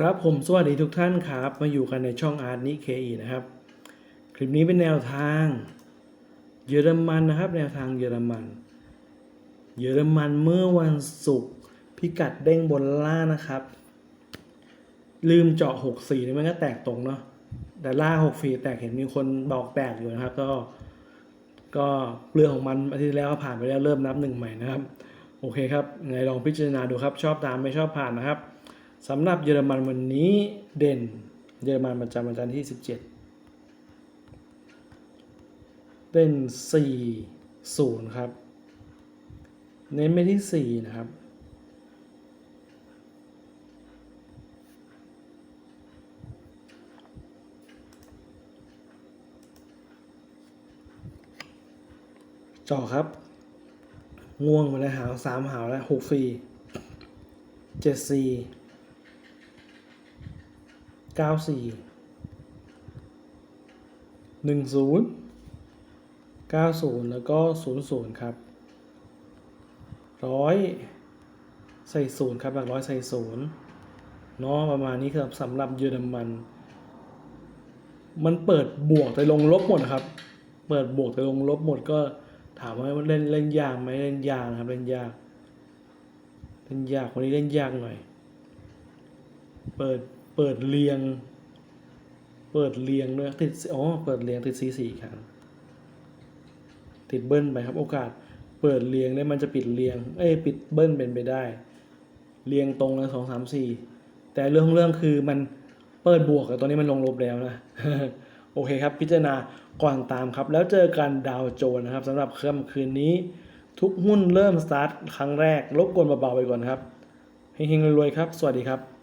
ครับผมสวัสดีทุกท่านครับ มาอยู่กันในช่องอาร์ตนิเคอีนะครับ คลิปนี้เป็นแนวทาง เยอรมันนะครับ แนวทางเยอรมัน เยอรมันเมื่อวันศุกร์พิกัดเด้งบนล่างนะครับ ลืมเจาะ64นี่มันก็แตกตรงเนาะแต่ล่าง64แตกเห็นมีคนบอกแตกอยู่นะครับ ก็ ก็เรื่องของมันอาทิตย์แล้วผ่านไปแล้วเริ่มนับหนึ่งใหม่นะครับ โอเคครับไงลองพิจารณาดูครับ ชอบตามไม่ชอบผ่านนะครับ สำหรับเยอรมันวันนี้เด่น เยอรมันประจำวันจันทร์ที่ 17 เด่น 4 0 ครับ เน้นไปที่ 4 นะครับเจาะครับ ง่วงมาแล้วหาวสามหาวแล้วหกฟรีเจ็ดสี่ เก้าสี่หนึ่งศูนย์เก้าศูนย์แล้วก็ศูนย์ศูนย์ครับร้อยใส่ศูนย์ครับหลักร้อยใส่ศูนย์เนาะประมาณนี้ครับสำหรับเยอรมัน มันเปิดบวกแต่ลงลบหมดครับ เปิดบวกแต่ลงลบหมดก็ถามว่าเล่นเล่นยากไหมเล่นยากนะครับเล่นยากเล่นยากคนนี้เล่นยากหน่อย เปิด เปิดเรียง เปิดเรียงด้วยติดอ๋อเปิดเรียงติดสีสี่ครั้งติดเบิ้ลไปครับ โอกาสเปิดเรียงเนี่ยมันจะปิดเรียง เอ้ยปิดเบิ้ลเป็นไปได้ เรียงตรงเลยสองสามสี่แต่เรื่องของเรื่องคือมันเปิดบวกกับตอนนี้มันลงลบแล้วนะโอเคครับ พิจารณาก่อนตามครับ แล้วเจอกันดาวโจนส์นะครับสำหรับค่ำคืนนี้ ทุกหุ้นเริ่มสตาร์ทครั้งแรกรบกวนเบาๆไปก่อนครับเฮงๆรวยๆครับ สวัสดีครับ